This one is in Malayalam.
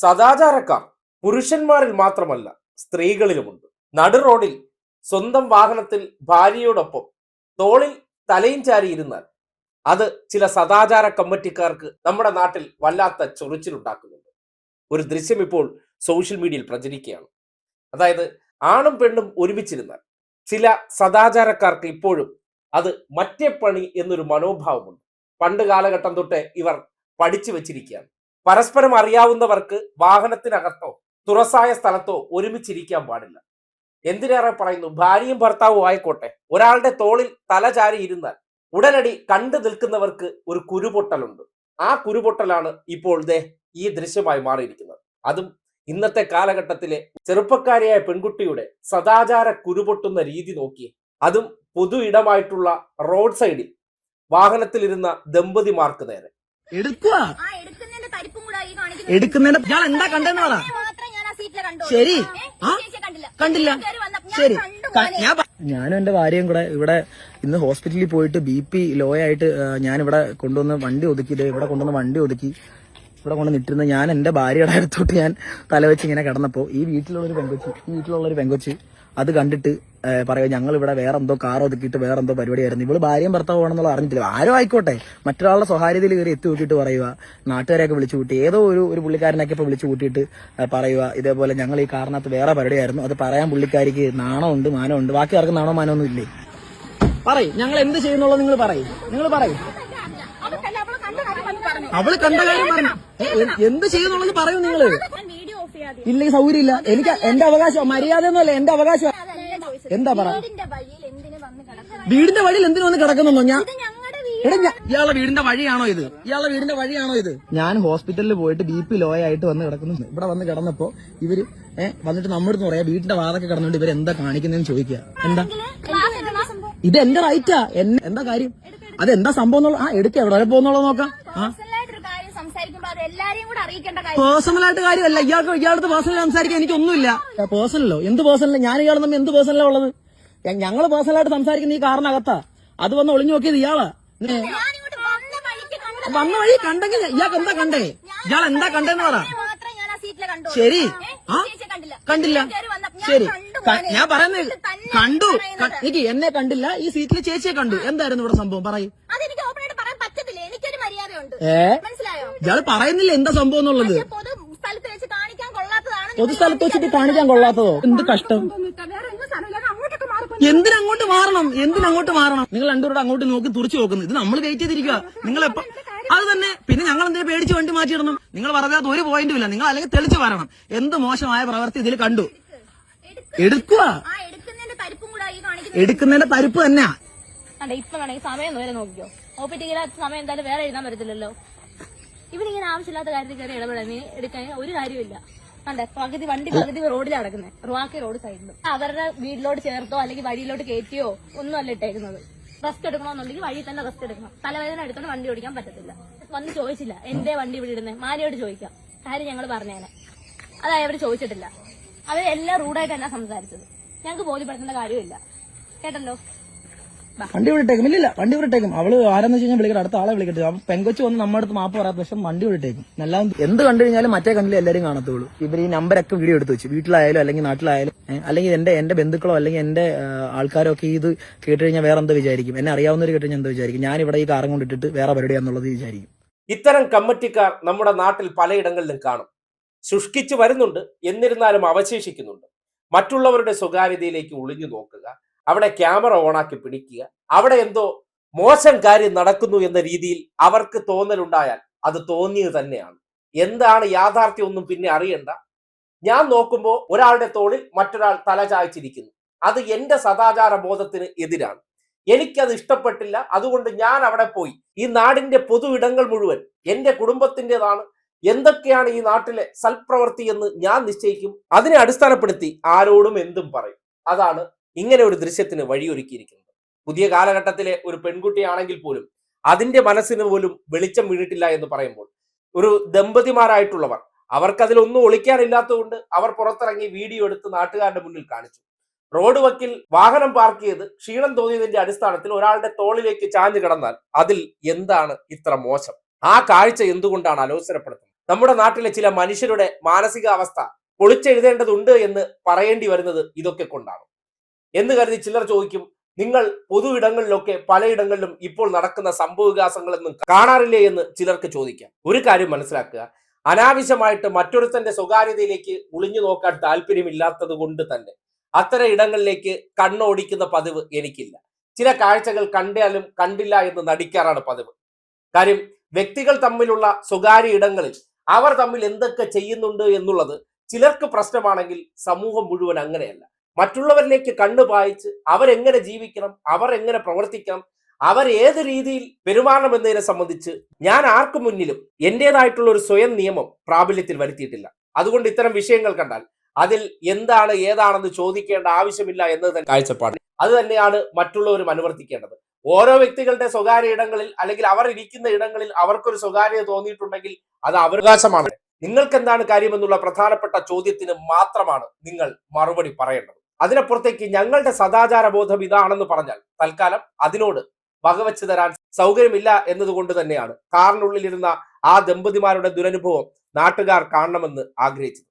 സദാചാരക്കാർ പുരുഷന്മാരിൽ മാത്രമല്ല സ്ത്രീകളിലുമുണ്ട്. നടു റോഡിൽ സ്വന്തം വാഹനത്തിൽ ഭാര്യയോടൊപ്പം തോളിൽ തലയും ചാരിയിരുന്നാൽ അത് ചില സദാചാര കമ്മിറ്റിക്കാർക്ക് നമ്മുടെ നാട്ടിൽ വല്ലാത്ത ചൊറിച്ചിലുണ്ടാക്കുന്നുണ്ട് ഒരു ദൃശ്യം ഇപ്പോൾ സോഷ്യൽ മീഡിയയിൽ പ്രചരിക്കുകയാണ്. അതായത് ആണും പെണ്ണും ഒരുമിച്ചിരുന്നാൽ ചില സദാചാരക്കാർക്ക് ഇപ്പോഴും അത് മറ്റേ പണി എന്നൊരു മനോഭാവമുണ്ട്. പണ്ട് കാലഘട്ടം തൊട്ടേ ഇവർ പഠിച്ചു വെച്ചിരിക്കുകയാണ്. പരസ്പരം അറിയാവുന്നവർക്ക് വാഹനത്തിനകത്തോ തുറസായ സ്ഥലത്തോ ഒരുമിച്ചിരിക്കാൻ പാടില്ല. എന്തിനേറെ പറയുന്നു? ഭാര്യയും ഭർത്താവും ആയിക്കോട്ടെ. ഒരാളുടെ തോളിൽ തല ചാരി ഇരുന്നാൽ ഉടനടി കണ്ടു നിൽക്കുന്നവർക്ക് ഒരു കുരുപൊട്ടലുണ്ട്. ആ കുരുപൊട്ടലാണ് ഇപ്പോൾ ദേ ഈ ദൃശ്യമായി മാറിയിരിക്കുന്നത്. അതും ഇന്നത്തെ കാലഘട്ടത്തിലെ ചെറുപ്പക്കാരിയായ പെൺകുട്ടിയുടെ സദാചാര കുരുപൊട്ടുന്ന രീതി നോക്കി അതും പൊതു ഇടമായിട്ടുള്ള റോഡ് സൈഡിൽ വാഹനത്തിലിരുന്ന ദമ്പതിമാർക്ക് നേരെ. എടുക്കുക എടുക്കുന്നതിന്റെ എന്താ കണ്ടെന്ന് പറ. ശരി. കണ്ടില്ല. ശരി. ഞാനും എന്റെ ഭാര്യയും കൂടെ ഇവിടെ ഇന്ന് ഹോസ്പിറ്റലിൽ പോയിട്ട് ബി പി ലോ ആയിട്ട് ഞാൻ ഇവിടെ കൊണ്ടുവന്ന് വണ്ടി ഒതുക്കി ഇവിടെ കൊണ്ടുവന്ന് വണ്ടി ഒതുക്കി ഇവിടെ കൊണ്ട് നിട്ടിരുന്ന ഞാൻ എന്റെ ഭാര്യയുടെ അടുത്തോട്ട് ഞാൻ തലവെച്ച് ഇങ്ങനെ കിടന്നപ്പോ ഈ വീട്ടിലുള്ള ഒരു പെങ്കൊച്ച് ഈ വീട്ടിലുള്ള ഒരു പെങ്കൊച്ച് അത് കണ്ടിട്ട് പറയുക ഞങ്ങൾ ഇവിടെ വേറെ എന്തോ കാർ ഒതുക്കിയിട്ട് വേറെ എന്തോ പരിപാടിയായിരുന്നു. ഇവൾ ഭാര്യയും ഭർത്താവ് ആണെന്നുള്ള അറിഞ്ഞിട്ടില്ല. ആരും ആയിക്കോട്ടെ. മറ്റൊരാളുടെ സ്വകാര്യതയിൽ കയറി എത്തി നോക്കിയിട്ട് പറയുക നാട്ടുകാരെയൊക്കെ വിളിച്ചു കൂട്ടി ഏതോ ഒരു ഒരു പുള്ളിക്കാരനൊക്കെ ഇപ്പൊ വിളിച്ചു കൂട്ടിയിട്ട് പറയുക ഇതേപോലെ ഞങ്ങൾ ഈ കാറിനകത്ത് വേറെ പരിപാടിയായിരുന്നു. അത് പറയാൻ പുള്ളിക്കാരിക്ക് നാണമുണ്ട് മാനമുണ്ട്. ബാക്കി ആർക്കും നാണോ മാനോ ഒന്നും ഇല്ലേ? പറയും. ഞങ്ങൾ എന്ത് ചെയ്യുന്നുള്ളത് നിങ്ങൾ പറയും. നിങ്ങൾ പറയും. അവൾ കണ്ട കാര്യം പറഞ്ഞു. എന്ത് ചെയ്യുന്നുള്ളത് പറയൂ നിങ്ങൾ ഞാൻ വീഡിയോ ഓഫ് ചെയ്യാതെ ഇല്ല ഈ സൗകര്യം ഇല്ല എനിക്ക് എന്റെ അവകാശം മര്യാദ ഒന്നുമല്ല എന്റെ അവകാശം. എന്താ പറ? വീടിന്റെ വഴിയിൽ എന്തിനു വന്ന് കിടക്കുന്നുണ്ടോ വീടിന്റെ വഴിയിൽ എന്തിനു വന്ന് കിടക്കുന്നോ ഞാൻ? ഇത് ഞങ്ങളുടെ വീട് എടാ ഞാ- വീടിന്റെ വഴിയാണോ ഇത്? ഇയാളെ വീടിന്റെ വഴിയാണോ ഇത്? ഞാൻ ഹോസ്പിറ്റലിൽ പോയിട്ട് ബി പി ലോ ആയിട്ട് വന്ന് കിടക്കുന്നു. ഇവിടെ വന്ന് കിടന്നപ്പോ ഇവർ ഏഹ് വന്നിട്ട് നമ്മുടെ പറയാ വീടിന്റെ വാതൊക്കെ കിടന്നുകൊണ്ട് ഇവർ എന്താ കാണിക്കുന്നതെന്ന് ചോദിക്കുക എന്താ? ഇത് എന്റെ റൈറ്റാ? എന്താ കാര്യം? അത് എന്താ സംഭവം എന്നുള്ള ആ എടുക്ക എവിടെ വരെ പോകുന്നുള്ളത് നോക്കാം. ആ പേഴ്സണലായിട്ടൊരു കാര്യം സംസാരിക്കുമ്പോ അത് എല്ലാരെയും കൂടെ അറിയിക്കേണ്ട കാര്യം. ആയിട്ട് കാര്യമല്ല. ഇയാൾക്ക് ഇയാളുടെ പേഴ്സണൽ സംസാരിക്കാൻ എനിക്കൊന്നുമില്ല. പേഴ്സണലോ? എന്ത് പേഴ്സണലോ? ഞാൻ ഇയാൾ തമ്മിൽ എന്ത് പേഴ്സണലാ ഉള്ളത്? ഞങ്ങൾ പേഴ്സണലായിട്ട് സംസാരിക്കുന്ന ഈ കാറിനകത്താ. അത് വന്ന് ഒളിഞ്ഞു നോക്കിയത് ഇയാളാ. വന്ന വഴിക്ക് കണ്ട വന്ന വഴി കണ്ടെങ്കിൽ ഇയാൾക്ക് എന്താ കണ്ടേ? ഇയാൾ എന്താ കണ്ടെന്ന് പറ. ഇതിനെ ഞാൻ ആ സീറ്റിൽ കണ്ടു. ശരി. ആ? ചേച്ചിയെ കണ്ടില്ല. ശരി. കണ്ടു ഞാൻ പറയുന്നത് കണ്ടു. എനിക്ക് എന്നെ കണ്ടില്ല. ഈ സീറ്റിൽ ചേച്ചിയെ കണ്ടു. എന്തായിരുന്നു ഇവിടെ സംഭവം? പറയും. ഏ? ഇയാൾ പറയുന്നില്ല എന്താ സംഭവം എന്നുള്ളത്. പക്ഷെ പൊതു സ്ഥലത്ത് വെച്ച് കാണിക്കാൻ കൊള്ളാത്തതാണ് പൊതുസ്ഥലത്ത് വെച്ചിട്ട് കാണിക്കാൻ കൊള്ളാത്തതോ? എന്ത് കഷ്ടം. എന്തിനങ്ങോട്ട് മാറണം? എന്തിനങ്ങോട്ട് മാറണം? നിങ്ങൾ രണ്ടുപേരോട് അങ്ങോട്ട് നോക്കി തുറച്ചു നോക്കുന്നു. ഇത് നമ്മൾ കയറ്റിയതിരിക്കുക നിങ്ങൾ എപ്പോ അത് തന്നെ. പിന്നെ ഞങ്ങൾ എന്തിനാ പേടിച്ച് വണ്ടി മാറ്റിയിടണം? നിങ്ങൾ പറയാത്ത ഒരു പോയിന്റും ഇല്ല. നിങ്ങൾ അല്ലെങ്കിൽ തെളിച്ചു വരണം. എന്ത് മോശമായ പ്രവൃത്തി ഇതിൽ കണ്ടു? എടുക്കുക എടുക്കുന്നതിന്റെ തരിപ്പും തന്നെയാ. ഇപ്പൊ വേണമെങ്കിൽ സമയം നോക്കിയോ ടിക്കറ്റ് സമയം എന്തായാലും വേറെ എഴുതാൻ പറ്റത്തില്ലല്ലോ. ഇവരിങ്ങനെ ആവശ്യമില്ലാത്ത കാര്യത്തിൽ കയറി ഇടപെടാൻ എടുക്കാൻ ഒരു കാര്യമില്ല അതെ പകുതി വണ്ടി പകുതി റോഡിൽ കിടക്കുന്നത് റുവാക്കി റോഡ് സൈഡിലും അവരുടെ വീട്ടിലോട്ട് ചേർത്തോ അല്ലെങ്കിൽ വഴിയിലോട്ട് കയറ്റിയോ ഒന്നും അല്ല ഇട്ടേക്കുന്നത്. റെസ്റ്റ് എടുക്കണമെന്നുണ്ടെങ്കിൽ വഴി തന്നെ റെസ്റ്റ് എടുക്കണം. തലവേദന എടുത്തോണ്ട് വണ്ടി ഓടിക്കാൻ പറ്റത്തില്ല. വന്ന് ചോദിച്ചില്ല എന്റെ വണ്ടി ഇവിടെ ഇടുന്നത് മാനയോട് ചോദിക്കാം. കാര്യം ഞങ്ങൾ പറഞ്ഞേനെ. അതായത് അവർ ചോദിച്ചിട്ടില്ല. അവർ എല്ലാം റൂഡായിട്ട് തന്നെ സംസാരിച്ചത്. ഞങ്ങൾക്ക് ബോധ്യപ്പെടുത്തേണ്ട കാര്യമില്ല. കേട്ടല്ലോ? വണ്ടി വിട്ടേക്കും ഇല്ലില്ല വണ്ടി വിട്ടേക്കും അവൾ ആരെന്ന് വെച്ച് കഴിഞ്ഞാൽ വിളിക്കട്ടെ അടുത്ത ആളെ വിളിക്കട്ടെ. അപ്പൊ പെങ്കൊച്ച് വന്ന് നമ്മുടെ അടുത്ത് മാപ്പ് പറയാത്ത പക്ഷെ വണ്ടി വിട്ടേക്കും എല്ലാം എന്ത് കണ്ടു കഴിഞ്ഞാലും മറ്റേ കണ്ടില്ല എല്ലാവരും കാണത്തുള്ളൂ. ഇവർ ഈ നമ്പരൊക്കെ വീഡിയോ എടുത്ത് വെച്ചു. വീട്ടിലായാലും അല്ലെങ്കിൽ നാട്ടിലായാലും അല്ലെങ്കിൽ എന്റെ എന്റെ ബന്ധുക്കളോ അല്ലെങ്കിൽ എന്റെ ആൾക്കാരോ ഒക്കെ ഇത് കേട്ട് കഴിഞ്ഞാൽ വേറെ എന്താ വിചാരിക്കും? എന്നെ അറിയാവുന്നവർ കേട്ട് കഴിഞ്ഞാൽ എന്താ വിചാരിക്കും? ഞാൻ ഇവിടെ ഈ കാറും കൊണ്ടിട്ടിട്ട് വേറെ പരിപാടിയാന്നുള്ളത് വിചാരിക്കും. ഇത്തരം കമ്മിറ്റിക്കാർ നമ്മുടെ നാട്ടിൽ പലയിടങ്ങളിലും കാണും. ശുഷ്കിച്ച് വരുന്നുണ്ട് എന്നിരുന്നാലും അവശേഷിക്കുന്നുണ്ട്. മറ്റുള്ളവരുടെ സ്വകാര്യതയിലേക്ക് ഒളിഞ്ഞു നോക്കുക. അവിടെ ക്യാമറ ഓണാക്കി പിടിക്കുക. അവിടെ എന്തോ മോശം കാര്യം നടക്കുന്നു എന്ന രീതിയിൽ അവർക്ക് തോന്നലുണ്ടായാൽ അത് തോന്നിയത് തന്നെയാണ്. എന്താണ് യാഥാർത്ഥ്യം ഒന്നും പിന്നെ അറിയണ്ട. ഞാൻ നോക്കുമ്പോൾ ഒരാളുടെ തോളിൽ മറ്റൊരാൾ തല ചായ്ച്ചിരിക്കുന്നു. അത് എന്റെ സദാചാര ബോധത്തിന് എതിരാണ്. എനിക്കത് ഇഷ്ടപ്പെട്ടില്ല. അതുകൊണ്ട് ഞാൻ അവിടെ പോയി. ഈ നാടിന്റെ പൊതു ഇടങ്ങൾ മുഴുവൻ എന്റെ കുടുംബത്തിന്റെതാണ്. എന്തൊക്കെയാണ് ഈ നാട്ടിലെ സൽപ്രവൃത്തി എന്ന് ഞാൻ നിശ്ചയിക്കും. അതിനെ അടിസ്ഥാനപ്പെടുത്തി ആരോടും എന്തും പറയും. അതാണ് ഇങ്ങനെ ഒരു ദൃശ്യത്തിന് വഴിയൊരുക്കിയിരിക്കുന്നത് പുതിയ കാലഘട്ടത്തിലെ ഒരു പെൺകുട്ടിയാണെങ്കിൽ പോലും അതിന്റെ മനസ്സിന് പോലും വെളിച്ചം വീണിട്ടില്ല എന്ന് പറയുമ്പോൾ ഒരു ദമ്പതിമാരായിട്ടുള്ളവർ അവർക്കതിലൊന്നും ഒളിക്കാനില്ലാത്തതുകൊണ്ട് അവർ പുറത്തിറങ്ങി വീഡിയോ എടുത്ത് നാട്ടുകാരുടെ മുന്നിൽ കാണിച്ചു. റോഡ് വക്കിൽ വാഹനം പാർക്ക് ചെയ്ത് ക്ഷീണം തോന്നിയതിന്റെ അടിസ്ഥാനത്തിൽ ഒരാളുടെ തോളിലേക്ക് ചാഞ്ഞു കിടന്നാൽ അതിൽ എന്താണ് ഇത്ര മോശം? ആ കാഴ്ച എന്തുകൊണ്ടാണ് അലോസരപ്പെടുത്തുന്നത്? നമ്മുടെ നാട്ടിലെ ചില മനുഷ്യരുടെ മാനസികാവസ്ഥ പൊളിച്ചെഴുതേണ്ടതുണ്ട് എന്ന് പറയേണ്ടി വരുന്നത് ഇതൊക്കെ കൊണ്ടാണ്. എന്ന് കരുതി ചിലർ ചോദിക്കും നിങ്ങൾ പൊതു ഇടങ്ങളിലൊക്കെ പലയിടങ്ങളിലും ഇപ്പോൾ നടക്കുന്ന സംഭവവികാസങ്ങളൊന്നും കാണാറില്ലേ? എന്ന് ചിലർക്ക് ചോദിക്കാം. ഒരു കാര്യം മനസ്സിലാക്കുക അനാവശ്യമായിട്ട് മറ്റൊരുത്തന്റെ സ്വകാര്യതയിലേക്ക് ഒളിഞ്ഞു നോക്കാൻ താല്പര്യമില്ലാത്തത് കൊണ്ട് തന്നെ അത്തരം ഇടങ്ങളിലേക്ക് കണ്ണോടിക്കുന്ന പതിവ് എനിക്കില്ല. ചില കാഴ്ചകൾ കണ്ടാലും കണ്ടില്ല എന്ന് നടിക്കാറാണ് പതിവ്. കാര്യം വ്യക്തികൾ തമ്മിലുള്ള സ്വകാര്യ ഇടങ്ങളിൽ അവർ തമ്മിൽ എന്തൊക്കെ ചെയ്യുന്നുണ്ട് എന്നുള്ളത് ചിലർക്ക് പ്രശ്നമാണെങ്കിൽ സമൂഹം മുഴുവൻ അങ്ങനെയല്ല. മറ്റുള്ളവരിലേക്ക് കണ്ണു പായിച്ച് അവരെങ്ങനെ ജീവിക്കണം അവർ എങ്ങനെ പ്രവർത്തിക്കണം അവർ ഏത് രീതിയിൽ പെരുമാറണം എന്നതിനെ സംബന്ധിച്ച് ഞാൻ ആർക്കു മുന്നിലും എന്റെതായിട്ടുള്ള ഒരു സ്വയം നിയമം പ്രാബല്യത്തിൽ വരുത്തിയിട്ടില്ല. അതുകൊണ്ട് ഇത്തരം വിഷയങ്ങൾ കണ്ടാൽ അതിൽ എന്താണ് ഏതാണെന്ന് ചോദിക്കേണ്ട ആവശ്യമില്ല എന്നത് തന്നെ കാഴ്ചപ്പാട്. അത് തന്നെയാണ് മറ്റുള്ളവരും അനുവർത്തിക്കേണ്ടത്. ഓരോ വ്യക്തികളുടെ സ്വകാര്യ ഇടങ്ങളിൽ അല്ലെങ്കിൽ അവർ ഇരിക്കുന്ന ഇടങ്ങളിൽ അവർക്കൊരു സ്വകാര്യത തോന്നിയിട്ടുണ്ടെങ്കിൽ അത് അവകാശമാണ്. നിങ്ങൾക്ക് എന്താണ് കാര്യമെന്നുള്ള പ്രധാനപ്പെട്ട ചോദ്യത്തിന് മാത്രമാണ് നിങ്ങൾ മറുപടി പറയേണ്ടത്. അതിനപ്പുറത്തേക്ക് ഞങ്ങളുടെ സദാചാര ബോധം ഇതാണെന്ന് പറഞ്ഞാൽ തൽക്കാലം അതിനോട് വകവെച്ച് തരാൻ സൗകര്യമില്ല എന്നതുകൊണ്ട് തന്നെയാണ് കാറിനുള്ളിലിരുന്ന ആ ദമ്പതിമാരുടെ ദുരനുഭവം നാട്ടുകാർ കാണണമെന്ന് ആഗ്രഹിച്ചത്.